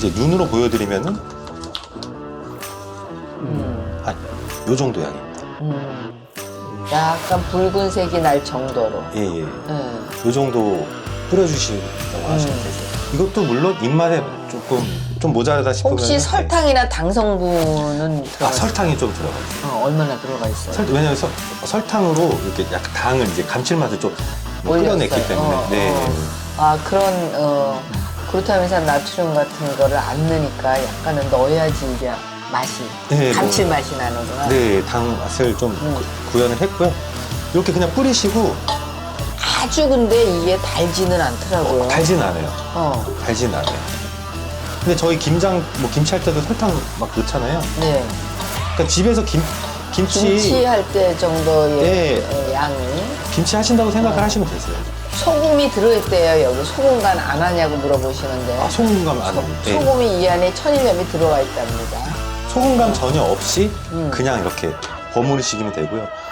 이제 눈으로 보여드리면은 음. 한요 정도 양입니다. 음. 약간 붉은색이 날 정도로. 예, 예. 음. 요 정도 뿌려주신다고 하시면 음. 되세요. 이것도 물론 입맛에 조금 좀 모자라다 싶으면 혹시 설탕이나 당 성분은 들어가 아 설탕이 좀 들어가요. 어, 얼마나 들어가 있어요? 설, 왜냐면 설, 설탕으로 이렇게 약간 당을 이제 감칠맛을 좀 올렸어요. 끌어냈기 때문에 어, 네. 어. 아 그런 어, 글루타민산 나트륨 같은 거를 안 넣으니까 약간은 넣어야지 이게 맛이 네, 감칠맛이 나는구나. 네, 당 맛을 좀 음. 구- 구현을 했고요. 이렇게 그냥 뿌리시고 아주 근데 이게 달지는 않더라고요. 어, 달진 않아요. 어, 달진 않아요. 근데 저희 김장 뭐 김치 할 때도 설탕 막 넣잖아요. 네. 그러니까 집에서 김 김치 김치 할 때 정도의 네. 어, 양이 김치 하신다고 생각을 어. 하시면 되세요. 소금이 들어있대요. 여기 소금 간 안 하냐고 물어보시는데 아, 소금감 안 네. 소금이 이 안에 천일염이 들어가 있답니다. 소금감 전혀 없이 음. 그냥 이렇게 버무리시면 되고요.